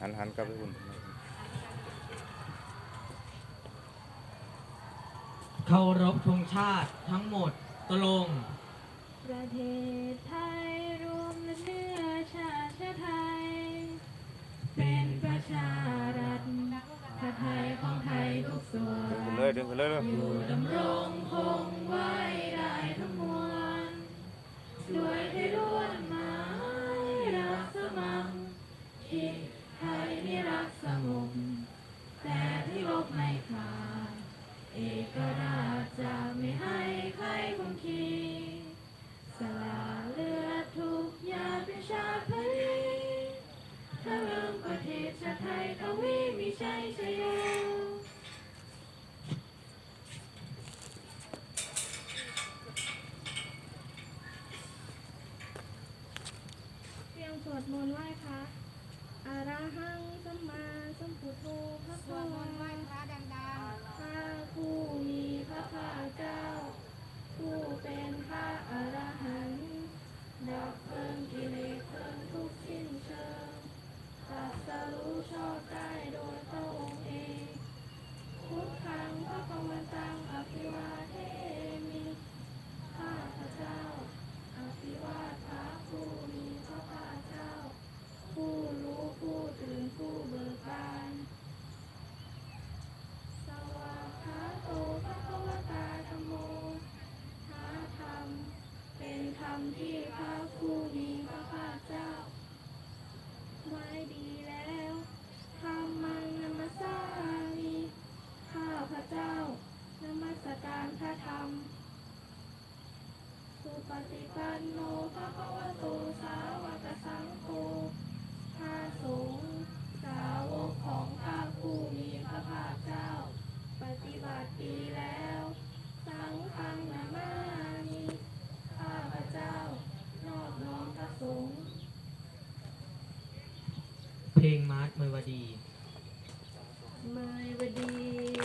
หันหันกับไปอุ่นเคารพธงชาติทั้งหมดตลง ประเทศไทยรวมเนื้อชาชาไทย เป็นประชารัฐพระไทยของไทยทุกส่วนอยู่ดำรงคงไว้ เพลงมาร์ทเมยวดี เมยวดี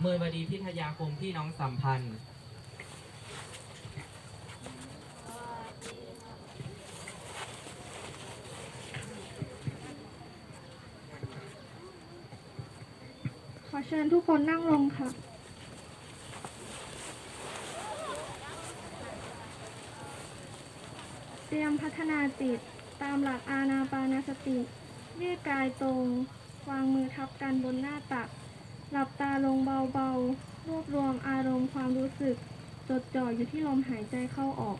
เมยวดีพิทยาคมพี่น้องสัมพันธ์ ขอเชิญทุกคนนั่งลงค่ะ เตรียมพัฒนาจิตตามหลักอาณาปานสติเยืดกายตรง วางมือทับกันบนหน้าตัก หลับตาลงเบาๆ รวบรวมอารมณ์ความรู้สึก จดจ่ออยู่ที่ลมหายใจเข้าออก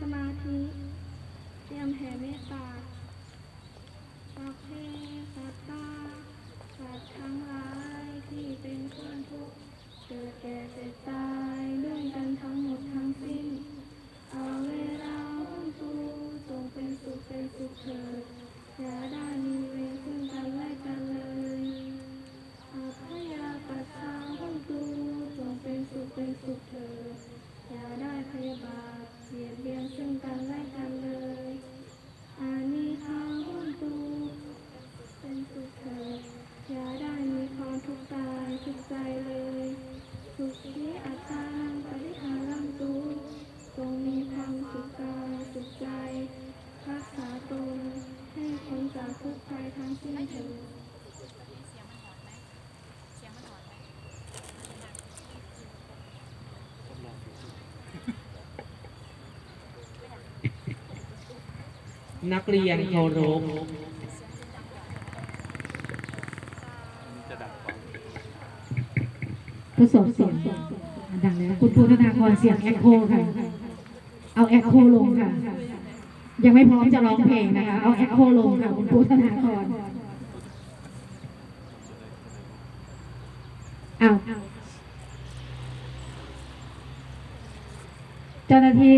สมาธิ เตรียมแผ่เมตตาสัพเพสัตตาสัตว์ทั้งหลายที่เป็นเพื่อนทุกข์เกิดแก่เจ็บตายกันทั้งหมดทั้งสิ้น เอาเวลาของตูจงเป็นสุขเป็นสุขเถิดอย่าได้มีเวรซึ่งกันและกันเลยอาพยาปัสสาของตูจงเป็นสุขเป็นสุขเถิดอย่าได้พยาบาทเบียดเบียนซึ่งกันและกันเลย อานิทางของตูเป็นสุขเถิดอย่าได้มีความทุกข์กายทุกข์ใจเลย สุขีอัตตานังปริหารังตูจงมีความสุขกายสุขใจ รักษาตนให้พ้นจาก ทุกข์ภัยทั้งสิ้นเถิดนักเรียนเคารพทดสอบเสียงดังแล้วคุณครูธนาครเสียงแอคโคค่ะ เอาแอคโคลงค่ะ ยังไม่พร้อมจะร้องเพลงนะคะ เอาแอคโคลงค่ะคุณครูธนาครอ้าวเจ้าหน้าที่